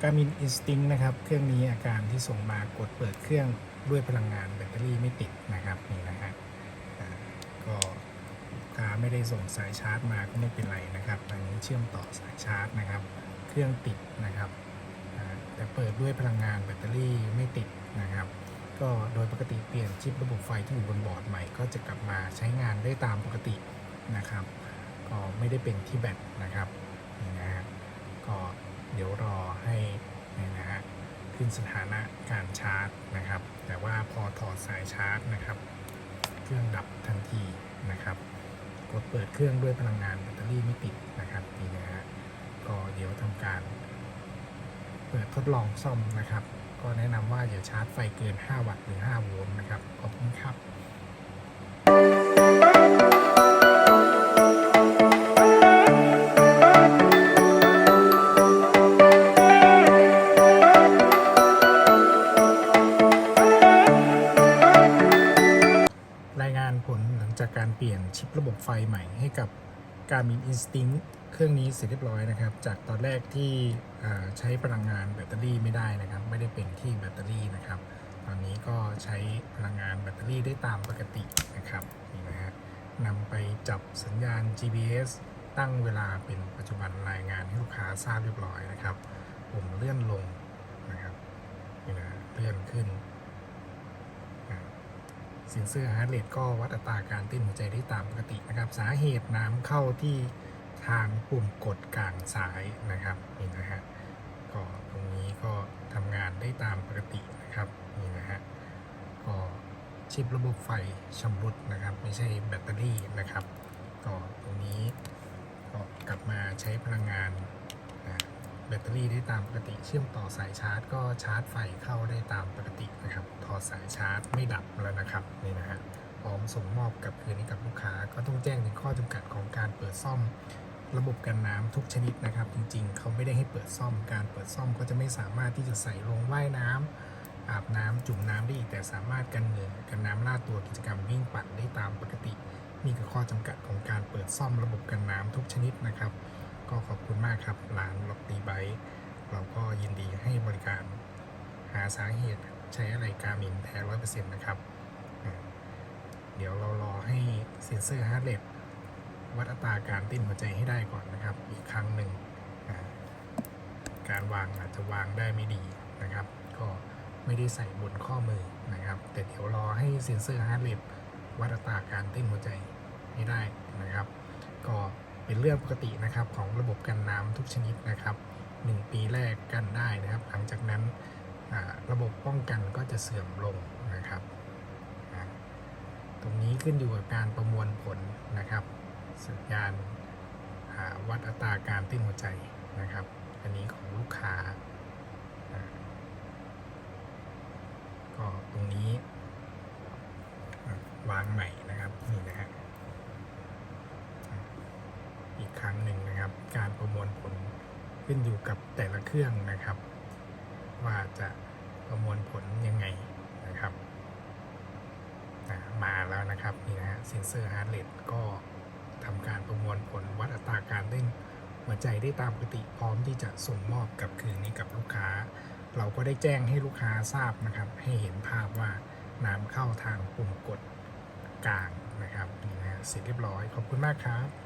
Garmin Instinct นะครับ เครื่องนี้อาการที่ส่งมากดเปิดเครื่องด้วยพลังงานแบตเตอรี่ไม่ติดนะครับนี่นะฮะก็กาไม่ได้ส่งสายชาร์จมาก็ไม่เป็นไรนะครับอันนี้เชื่อมต่อสายชาร์จนะครับ เครื่องติดนะครับแต่เปิดด้วยพลังงานแบตเตอรี่ไม่ติดนะครับ ก็โดยปกติเปลี่ยนชิประบบไฟที่อยู่บนบอร์ดใหม่ก็จะกลับมาใช้งานได้ตามปกตินะครับ ก็ไม่ได้เป็นที่แบตนะครับนี่นะฮะก็เดี๋ยวรอให้ ขึ้นสถานะการชาร์จนะครับ แต่ว่าพอถอดสายชาร์จนะครับ เครื่องดับทันทีนะครับ กดเปิดเครื่องด้วยพลังงานแบตเตอรี่ไม่ติดนะครับนี่นะฮะก็เดี๋ยวทำการ เปิดทดลองซ่อมนะครับ ก็แนะนำว่าอย่าชาร์จไฟเกิน 5 วัตต์หรือ 5 โวลต์นะครับขอบคุณครับ การเปลี่ยนชิประบบไฟใหม่ให้กับ Garmin Instinct เครื่องนี้เสร็จเรียบร้อยนะครับ จากตอนแรกที่ใช้พลังงานแบตเตอรี่ไม่ได้นะครับ ไม่ได้เป็นที่แบตเตอรี่นะครับ ตอนนี้ก็ใช้พลังงานแบตเตอรี่ได้ตามปกตินะครับนี่นะฮะนำไปจับสัญญาณ GPS ตั้งเวลาเป็นปัจจุบันรายงานให้ลูกค้าทราบเรียบร้อยนะครับ ผมเลื่อนลงนะครับนี่นะเลื่อนขึ้น เซ็นเซอร์ฮาร์ดเรทก็วัดอัตราการเต้นหัวใจได้ตามปกตินะครับ สาเหตุน้ำเข้าที่ทางปุ่มกดกลางซ้ายนะครับนี่นะฮะก็ตรงนี้ก็ทำงานได้ตามปกตินะครับนี่นะฮะก็ชิประบบไฟชำรุดนะครับ ไม่ใช่แบตเตอรี่นะครับก็ตรงนี้ก็กลับมาใช้พลังงาน แบตเตอรี่ได้ตามปกติ เชื่อมต่อสายชาร์จ ก็ชาร์จไฟเข้าได้ตามปกตินะครับถอดสายชาร์จไม่ดับแล้วนะครับนี่นะฮะพร้อมส่งมอบกลับคืนให้กับลูกค้า ก็ต้องแจ้งถึงข้อจำกัดของการเปิดซ่อมระบบกันน้ำทุกชนิดนะครับ จริงๆ เขาไม่ได้ให้เปิดซ่อมการเปิดซ่อมก็จะไม่สามารถที่จะใส่ลงว่ายน้ำอาบน้ำจุ่มน้ำได้อีกแต่สามารถกันเหงื่อกันน้ำลาดตัวกิจกรรมวิ่งปั่นได้ตามปกตินี่คือข้อจำกัดของการเปิดซ่อมระบบกันน้ำทุกชนิดนะครับ ก็ขอบคุณมากครับร้านล็อกตีไบค์เราก็ยินดีให้บริการหาสาเหตุใช้อะไรการมินแท้ร้อยเปอร์เซ็นต์นะครับ เดี๋ยวเรารอให้เซ็นเซอร์ฮาร์ดเรทวัดอัตราการเต้นหัวใจให้ได้ก่อนนะครับ อีกครั้งหนึ่ง การวางอาจจะวางได้ไม่ดีนะครับ ก็ไม่ได้ใส่บนข้อมือนะครับ แต่เดี๋ยวรอให้เซ็นเซอร์ฮาร์ดเรทวัดอัตราการเต้นหัวใจให้ได้นะครับ เรื่องปกตินะครับของระบบกันน้ำทุกชนิดนะครับ 1 ปีแรกกันได้นะครับ หลังจากนั้นระบบป้องกันก็จะเสื่อมลงนะครับ ตรงนี้ขึ้นอยู่กับการประมวลผลนะครับสัญญาณวัดอัตราการเต้นหัวใจนะครับ อันนี้ของลูกค้าก็ตรงนี้วางใหม่นะครับนี่นะฮะ อีกครั้งหนึ่งนะครับ การประมวลผลขึ้นอยู่กับแต่ละเครื่องนะครับ ว่าจะประมวลผลยังไงนะครับมาแล้วนะครับนี่นะฮะเซนเซอร์ฮาร์ดเรทก็ทำการประมวลผลวัดอัตราการเต้นหัวใจได้ตามปกติพร้อมที่จะส่งมอบกับคืนนี้กับลูกค้า เราก็ได้แจ้งให้ลูกค้าทราบนะครับ ให้เห็นภาพว่าน้ำเข้าทางปุ่มกดกลางนะครับนี่นะฮะเสร็จเรียบร้อยขอบคุณมากครับ